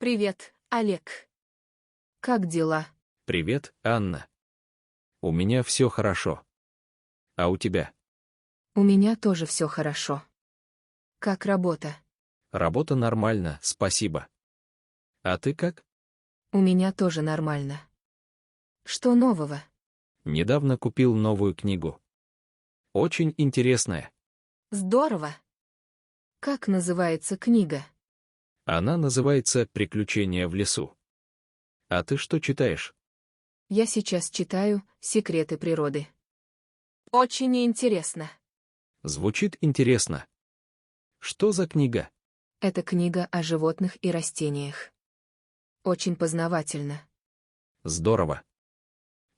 Привет, Олег. Как дела? Привет, Анна. У меня все хорошо. А у тебя? У меня тоже все хорошо. Как работа? Работа нормально, спасибо. А ты как? У меня тоже нормально. Что нового? Недавно купил новую книгу. Очень интересная. Здорово. Как называется книга? Она называется «Приключения в лесу». А ты что читаешь? Я сейчас читаю «Секреты природы». Очень интересно. Звучит интересно. Что за книга? Это книга о животных и растениях. Очень познавательно. Здорово.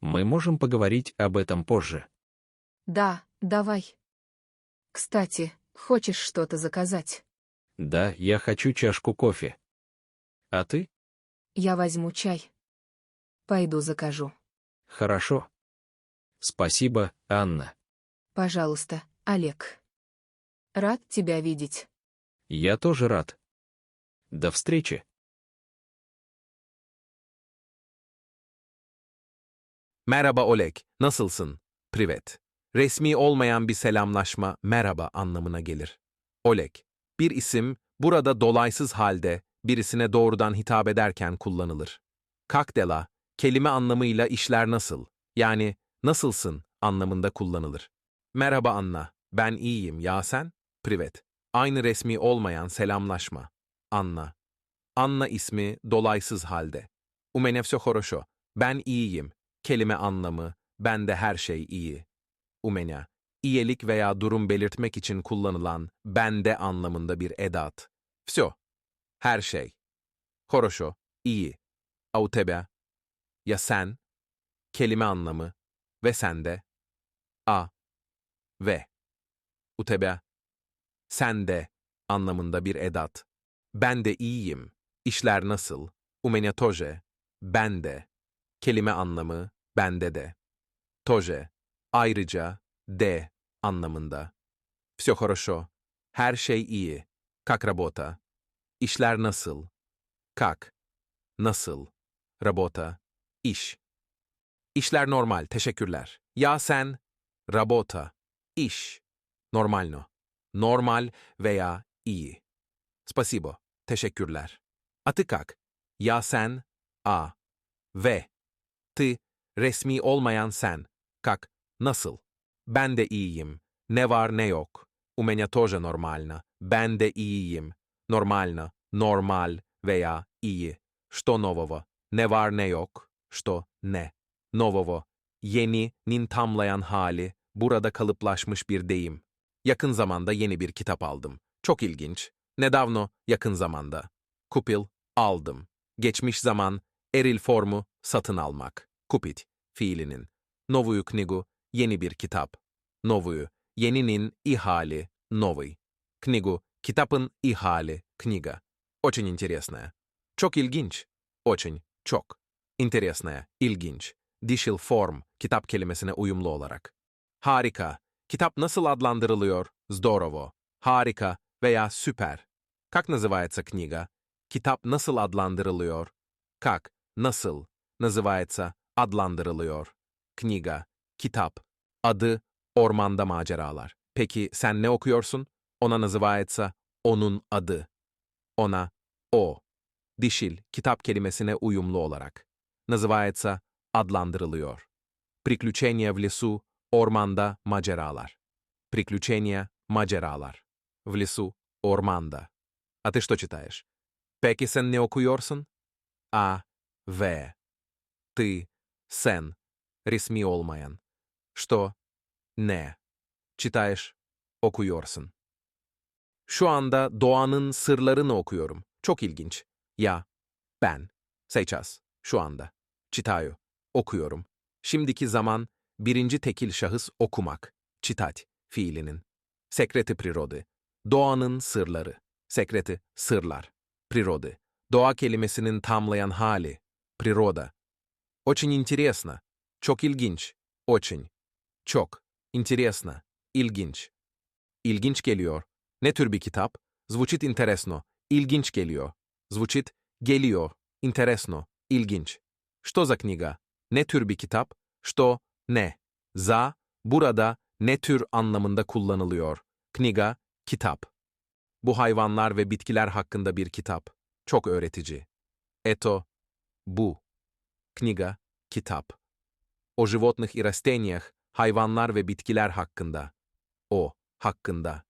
Мы можем поговорить об этом позже. Да, давай. Кстати, хочешь что-то заказать? Да, я хочу чашку кофе. А ты? Я возьму чай. Пойду закажу. Хорошо. Спасибо, Анна. Пожалуйста, Олег. Рад тебя видеть. Я тоже рад. До встречи. Merhaba Oleg, nasılsın? Privet. Resmi olmayan bir selamlaşma merhaba anlamına gelir. Oleg, Bir isim, burada dolaysız halde, birisine doğrudan hitap ederken kullanılır. Kakdela, kelime anlamıyla işler nasıl, yani nasılsın anlamında kullanılır. Merhaba Anna, ben iyiyim ya sen? Privet. Aynı resmi olmayan selamlaşma. Anna. Anna ismi dolaysız halde. Umenefse horosho. Ben iyiyim. Kelime anlamı. Bende her şey iyi. Umenya iyilik veya durum belirtmek için kullanılan bende anlamında bir edat. Всё, her şey. Хорошо, iyi. А у тебя? Ya sen? Kelime anlamı. Ve sende? A. Ve. У тебя? Sende anlamında bir edat. Ben de iyiyim. İşler nasıl? У меня тоже. Ben de. Kelime anlamı, bende de. Тоже. Ayrıca, de anlamında. Всё хорошо. Her şey iyi. Как работа? İşler nasıl? Как? Nasıl? Работа. İş. İşler normal, teşekkürler. Ya sen? Работа. İş. Нормально. Normal veya iyi. Спасибо. Teşekkürler. Atı как? Ya sen? A. Ve. Ты. Resmi olmayan sen. Как? Nasıl? Ben de iyiyim. Ne var ne yok. У меня тоже нормально. Ben de iyiyim. Нормально. Normal veya iyi. Что нового? Ne var ne yok. Что ne? Нового. Yeni'nin tamlayan hali, burada kalıplaşmış bir deyim. Yakın zamanda yeni bir kitap aldım. Çok ilginç. Nedavno, yakın zamanda. Kupil, aldım. Geçmiş zaman, eril formu, satın almak. Kupit, fiilinin. Novuyu knigu, yeni bir kitap. Novuyu, yeninin ihali, новый. Knigu, kitapın ihali, kniga. Очень интересная. Çok ilginç. Очень, çok. Интересная, ilginç. Dişil form, kitap kelimesine uyumlu olarak. Harika. Kitap nasıl adlandırılıyor? Здорово. Harika veya süper. Как называется книга? Kitap nasıl adlandırılıyor? Как? Nasıl? Называется adlandırılıyor. Kniga, kitap. Adı, ormanda maceralar. Peki sen ne okuyorsun? Ona называется onun adı. Ona, o. Dişil, kitap kelimesine uyumlu olarak. Называется adlandırılıyor. Приключения в лесу, ormanda maceralar. Приключения, maceralar. В лесу, ormanda. А ты что читаешь? Peki sen ne okuyorsun? A, V. Ты, sen. Resmi olmayan. Что? Ne. Читаешь, okuyorsun. Şu anda doğanın sırlarını okuyorum. Çok ilginç. Ya, ben. Сейчас, şu anda. Читаю, okuyorum. Şimdiki zaman, birinci tekil şahıs okumak. Читать, fiilinin. Sekreti природы. Doğanın sırları. Sekreti, sırlar. Природы. Doğa kelimesinin tamlayan hali. Природа. Очень интересно. Çok ilginç. Очень. Çok. Интересно. İlginç. İlginç geliyor. Ne tür bir kitap? Звучит интересно. İlginç geliyor. Звучит Geliyor. Interesno. İlginç. Что за книга? Ne tür bir kitap? Что, ne? Za, burada ne tür anlamında kullanılıyor. Kniga, kitap. Bu hayvanlar ve bitkiler hakkında bir kitap. Çok öğretici. Eto, bu. Kniga, kitap. O животных и растениях, hayvanlar ve bitkiler hakkında. O, hakkında.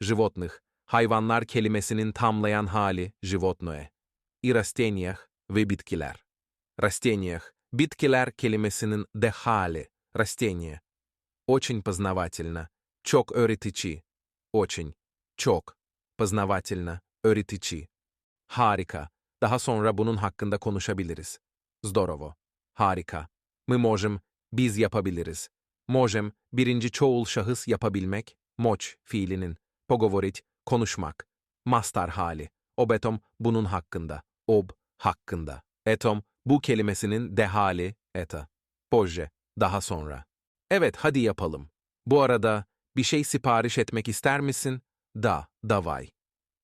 Животных, hayvanlar kelimesinin tamlayan hali животное. И растениях ve bitkiler. Растениях, bitkiler kelimesinin de hali. Растение. Очень познавательно. Çok öğretici. Очень. Çok. Познавательно. Öğretici. Harika. Daha sonra bunun hakkında konuşabiliriz. Здорово. Harika. Мы можем, biz yapabiliriz. Можем, birinci çoğul şahıs yapabilmek, moç fiilinin. Pogovorit, konuşmak. Mastar hali. Obetom, bunun hakkında. Ob, hakkında. Etom, bu kelimesinin de hali, eta. Pozже, daha sonra. Evet, hadi yapalım. Bu arada, bir şey sipariş etmek ister misin? Da, davay.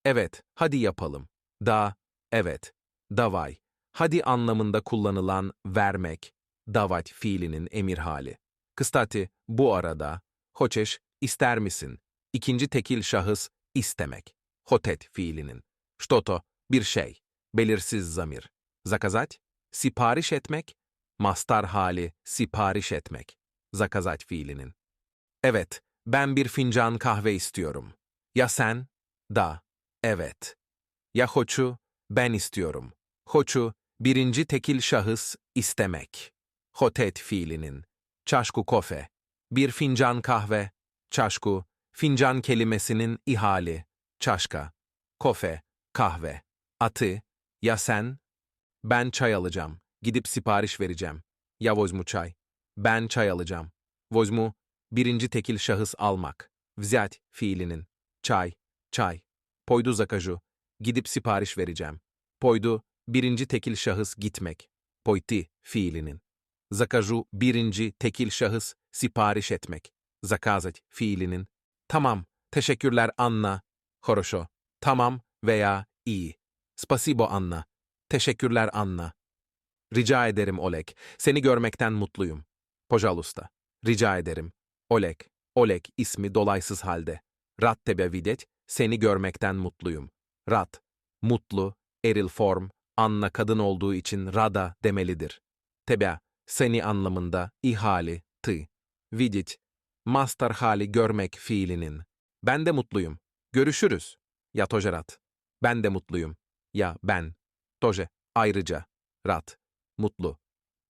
Evet, hadi yapalım. Da, evet. Davay. Hadi anlamında kullanılan vermek, davat fiilinin emir hali. Kıstati, bu arada, hoçeş, ister misin? İkinci tekil şahıs, istemek. Hotet fiilinin. Ştoto, bir şey. Belirsiz zamir. Zakazat, sipariş etmek. Mastar hali, sipariş etmek. Zakazat fiilinin. Evet, ben bir fincan kahve istiyorum. Ya sen? Da, evet. Ya hoçu? Ben istiyorum. Hoçu, birinci tekil şahıs, istemek. Hotet fiilinin çaşku kofe, bir fincan kahve, çaşku, fincan kelimesinin ihali, çaşka, kofe, kahve, atı, ya sen, ben çay alacağım, gidip sipariş vereceğim, ya vozmu çay, ben çay alacağım, vozmu, birinci tekil şahıs almak, vzat fiilinin, çay, çay, poydu zakaju, gidip sipariş vereceğim, poydu, birinci tekil şahıs gitmek, poyti fiilinin. Zakaju, birinci tekil şahıs sipariş etmek. Zakazat fiilinin. Tamam, teşekkürler Anna. Хорошо. Tamam veya iyi. Spasibo Anna. Teşekkürler Anna. Rica ederim Oleg. Seni görmekten mutluyum. Pojalusta. Rica ederim. Oleg. Oleg ismi dolaysız halde. Rad tebe videt. Seni görmekten mutluyum. Rad. Mutlu. Eril form. Anna kadın olduğu için rada demelidir. Tebe. seni anlamında ihali. Tı. Vidit. Master hali görmek fiilinin. Ben de mutluyum. Görüşürüz. Ya tojerat. Ben de mutluyum. Ya ben. Toje. Ayrıca. Rat. Mutlu.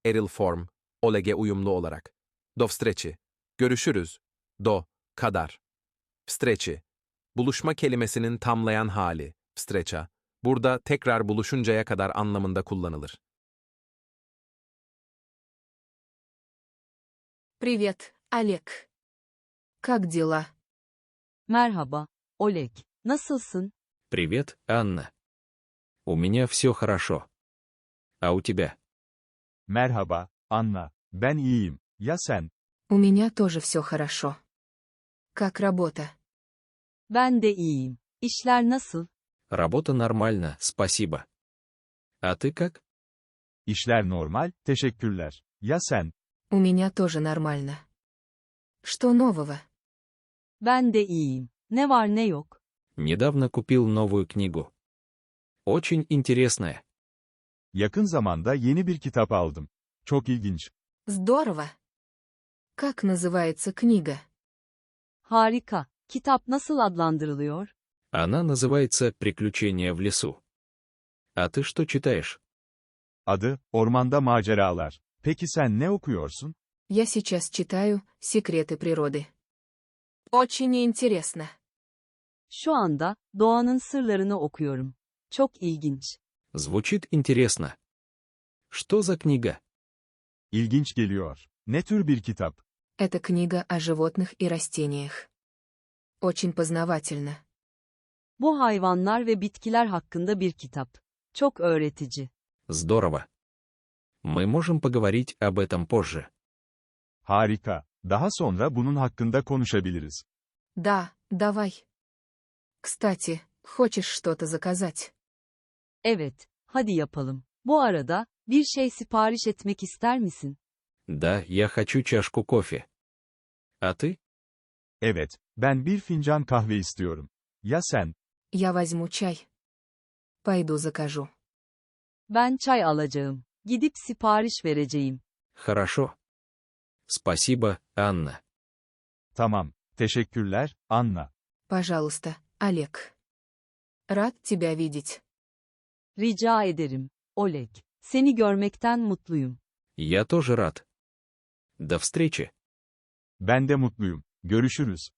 Eril form. Oleg'e uyumlu olarak. Do vstreçi. Görüşürüz. Do. Kadar. Vstreçi. Buluşma kelimesinin tamlayan hali. Vstreça. Burada tekrar buluşuncaya kadar anlamında kullanılır. Привет, Олег. Как дела? Merhaba, Oleg. Nasılsın? Привет, Анна. У меня все хорошо. А у тебя? Merhaba, Anna. Ben iyiyim. Ya sen? У меня тоже все хорошо. Как работа? Ben de iyiyim. İşler nasıl? Работа нормально, спасибо. А ты как? İşler normal, teşekkürler. Ya sen? У меня тоже нормально. Что нового? Ben de iyiyim. Ne var ne yok? Недавно купил новую книгу. Очень интересная. Yakın zamanda yeni bir kitap aldım. Çok ilginç. Здорово. Как называется книга? Harika. Kitap nasıl adlandırılıyor? Она называется «Приключения в лесу». А ты что читаешь? Adı, Ormanda Maceralar. Peki sen ne okuyorsun? Я сейчас читаю «Секреты природы». Очень интересно. Şu anda doğanın sırlarını okuyorum. Çok ilginç. Звучит интересно. Что за книга? İlginç geliyor. Ne tür bir kitap? Это книга о животных и растениях. Очень познавательно. Bu hayvanlar ve bitkiler hakkında bir kitap. Çok öğretici. Здорово. Мы можем поговорить об этом позже. Harika. Daha sonra bunun hakkında konuşabiliriz. Да, давай. Кстати, хочешь что-то заказать? Evet, Hadi yapalım. Bu arada, bir şey sipariş etmek ister misin? Да, я хочу чашку кофе. А ты? Evet, ben bir fincan kahve istiyorum. Ya sen? Я возьму чай. Пойду закажу. Ben çay alacağım. Gidip sipariş vereceğim. Хорошо. Спасибо, Анна. Tamam. Teşekkürler, Anna. Пожалуйста, Олег. Рад тебя видеть. Rica ederim. Oleg. Seni görmekten mutluyum. Я тоже рад. До встречи. Ben de mutluyum. Görüşürüz.